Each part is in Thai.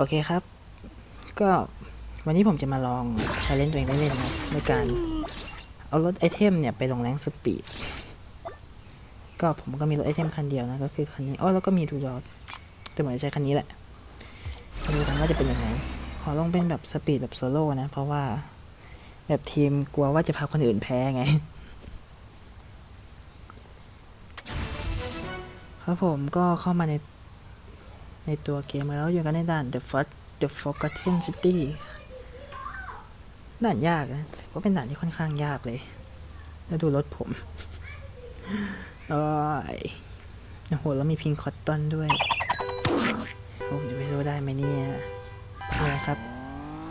โอเคครับ ก็วันนี้ผมจะมาลองใช้เล่นตัวเองเล่นนะในการเอารถไอเทมเนี่ยไปลงแรงสปีด ก็ผมก็มีรถไอเทมคันเดียวนะ ก็คือคันนี้อ๋อแล้วก็มีทูดอทแต่ผมจะใช้คันนี้แหละมาดูกันว่าจะเป็นยังไง ขอลองเป็นแบบสปีดแบบโซโล่นะ เพราะว่าแบบทีมกลัวว่าจะพาคนอื่นแพ้ไง ครับผมก็เข้ามาใน ในตัวเกมแล้วอยู่กันในด่าน The First The Forgotten City ด่านยากนะถือว่าเป็นด่านที่ค่อนข้างยากเลย แล้วดูรถผมโอ้ยโอ้โห แล้วมีพิงคอตตอนด้วยผมจะไปสู้ได้ไหมเนี่ยนี่ครับ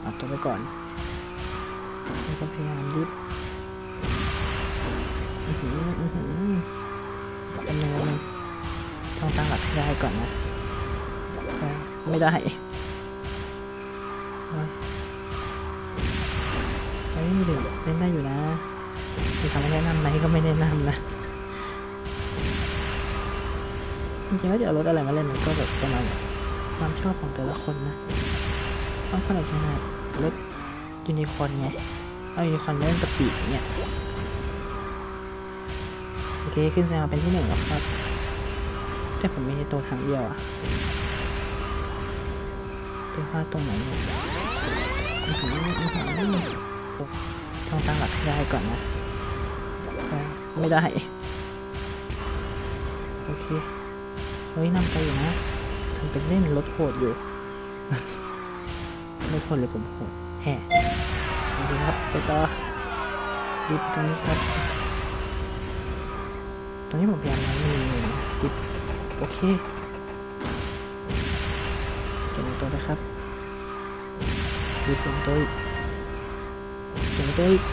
เอาตัวไปก่อนแล้วก็พยายามดิฟอือหืออือหือเป็นยังไงงต้องตั้งหลักให้ได้ก่อนนะ ไม่ได้เฮ้ยไม่ถึงเล่นได้อยู่นะคือทำไม่แนะนำไหมก็ไม่แนะนำนะจริงๆแล้วจะเอารถอะไรมาเล่นมันก็แบบประมาณความชอบของแต่ละคนนะบางคนอาจจะถนัดรถยูนิคอนไงเอายูนิคอนเล่นสปีอย่างเงี้ยโอเคขึ้นแซงมาเป็นที่หนึ่งแล้วครับ แต่ผมมีตัวทางเดียวอะ ไปพลาดตรงไหนเนี่ยอื้อหืออื้อหือต้องตั้งหลักให้ได้ก่อนนะแต่ไม่ได้ โอเค เฮ้ยนำไปอยู่นะทำเป็นเล่นรถโหดอยู่รถโหดเลยผมโหดแห่โอเคครับ ไปต่อดิฟตรงนี้ครับตอนนี้ผมพยายามทำให้มันเงินนะดิฟโอเค ตัวนะครับดูผมตัวอีกเก็บตัวอีก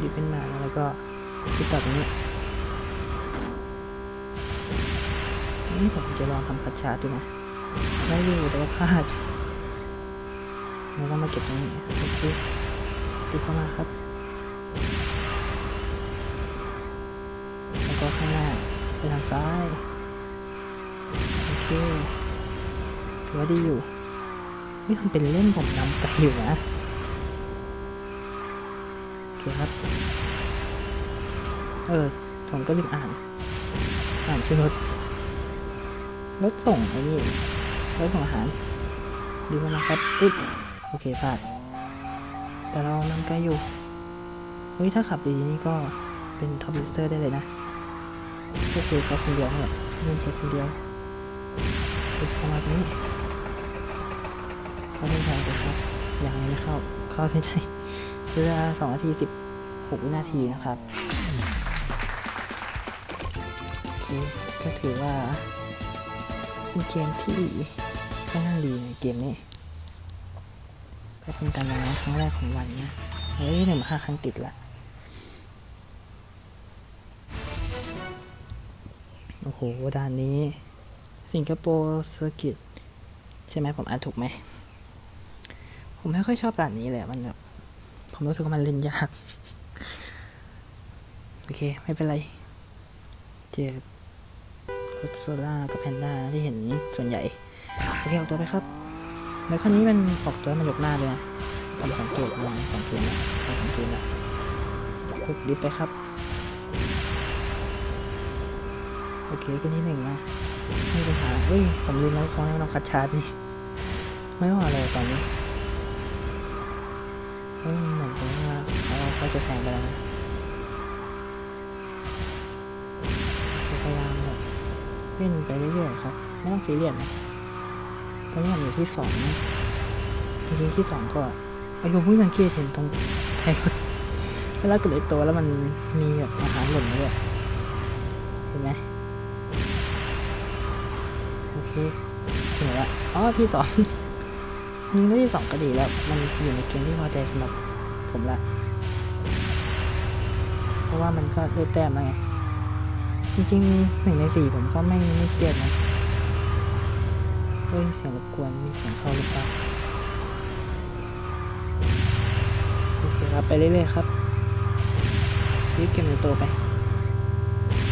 ดิบขึ้นมาแล้วก็ติดต่อตรงนี้นี่ผมจะลองทำคัดชาร์จดูนะได้อยู่แต่ว่าพลาดแล้วก็มาเก็บตรงนี้โอเคดูเข้ามาครับแล้วก็ข้างหน้าไปทางซ้าย โอเคถือว่าดีอยู่ไม่ทำเป็นเล่นผมนำไกลอยู่นะ โอเคครับ เออ ผมก็ลืมอ่าน อ่านชื่อรถ รถส่งไอ้นี่ รถส่งอาหาร ดีมากครับอึ๊บโอเคพลาด แต่เรานำไกลอยู่เฮ้ยถ้าขับดีๆนี่ก็เป็นท็อปยูเซอร์ได้เลยนะ ก็คือเขาคนเดียวเนี่ยเขาเล่นเช็คคนเดียว ติดเข้ามาตรงนี้เข้าเส้นชัยไปครับ อยังไม่เข้าเข้าเส้นชัยเวลาสองนาทีสิบหกวินาทีนะครับก็ถือว่าเป็นเกมที่ค่อนข้างดีในเกมนี้ก็เป็นการลงครั้งแรกของวันนะเฮ้ยหนึ่งห้าครั้งติดละโอ้โหด่านนี้ สิงคโปร์เซอร์กิตใช่ไหมผมอ่านถูกไหม ผมไม่ค่อยชอบด่านนี้เลยอะมันแบบผมรู้สึกว่ามันเล่นยาก โอเค ไม่เป็นไร เจอรถโซล่ากับแพนด้าที่เห็นส่วนใหญ่ โอเคเอาตัวไปครับ แล้วคราวนี้มันออกตัวมันยกหน้าเลยนะผมสังเกตมาสังเกตนะสองสังเกตนะกดิฟไปครับ โอเคขึ้นที่หนึ่งนะ ไม่มีปัญหาเฮ้ย ผมลืมแล้วเขาให้องคัดชาร์จนี่ ไม่ว่าอะไรตอนนี้เฮ้ยเหมือนจะว่าเขาเขาจะแซงไปแล้วนะพยายามแบบเล่นไปเรื่อยๆครับ ไม่ต้องซีเรียสนะตอนนี้ผมอยู่ที่สองนะจริงๆที่สองก็ไอ้ผมเพิ่งสังเกตเห็นตรงไทยรถเวลาเกิดไอ้ตัวแล้วมันมีแบบอาหารหล่นมาด้วยเห็นไหม โอเคถึงแล้วอ๋อที่สองยิงได้ที่สองก็ดีแล้ว มันอยู่ในเกณฑ์ที่พอใจสำหรับผมละ เพราะว่ามันก็ได้แต้มแล้วไง จริงๆหนึ่งในสี่ผมก็ไม่ไม่เครียดนะ เฮ้ย เสียงรบกวน มีเสียงเข้าหรือเปล่าโอเคครับ ไปเรื่อยๆครับรีบเก็บในตัวไป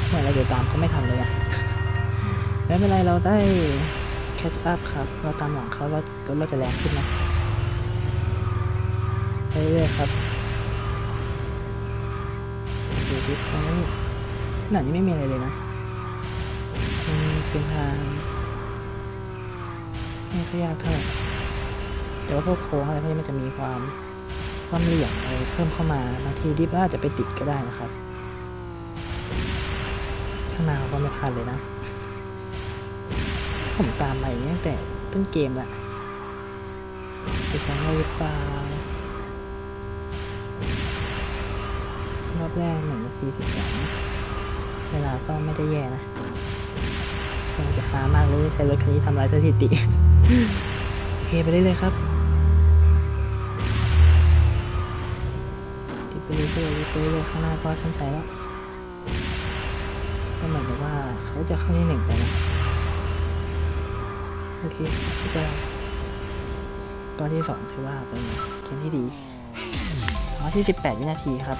เหมือนเราเดี๋ยวตามเขาไม่ทันเลยอะ ไม่เป็นไรเราได้แคชอัพครับ เราตามหลังเขาเราเราจะแรงขึ้นนะไปเรื่อยๆครับดูที่เขาหนานี้ไม่มีอะไรเลยนะมันเป็นทางไม่ค่อยยากเท่าไหร่แต่ว่าพวกโค้งอะไรพวกนี้มันจะมีความความเหลี่ยมอะไรเพิ่มเข้ามาบางทีดิฟอาจจะไปติดก็ได้นะครับ ข้างหน้าเราก็ไม่พลาดเลยนะ ผมตามมาอย่างนี้ตั้งแต่ต้นเกมละจะใช้เราหรือเปล่ารอบแรกหนึ่งนาทีสิบสองเวลาก็ไม่ได้แย่นะกำลังจะหามากเลยใช้รถคันนี้ทำลายสถิติ โอเคไปได้เลยครับติดไปเรื่อยๆไปเรื่อยๆข้างหน้าก็ชั้นชัยแล้วก็เหมือนกับว่าเขาจะเข้าที่หนึ่งไปนะ โอเคพี่แปลตอนที่สองถือว่าเป็นเกมที่ดีตอนที่18วินาทีครับ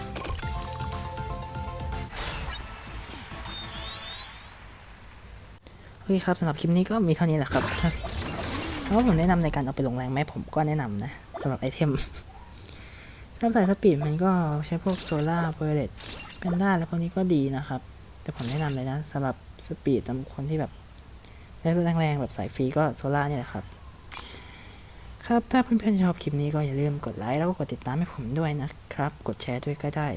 โอเคครับสำหรับคลิปนี้ก็มีเท่านี้แหละครับถ้าผมแนะนำในการเอาไปลงแรงไหมผมก็แนะนำนะสำหรับไอเทมถ้าใส่สปีดมันก็ใช้พวกโซล่าเบรเลตเป็นได้แล้วพวกนี้ก็ดีนะครับ แต่ผมแนะนำเลยนะสำหรับสปีดสำหรับคนที่แบบ ได้รถแรงๆแบบสายฟรีก็โซล่าเนี่ยแหละครับ ครับ ถ้าเพื่อนๆชอบคลิปนี้ก็อย่าลืมกดไลค์แล้วก็กดติดตามให้ผมด้วยนะครับ กดแชร์ด้วยก็ได้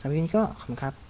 สำหรับวันนี้ก็ขอบคุณครับ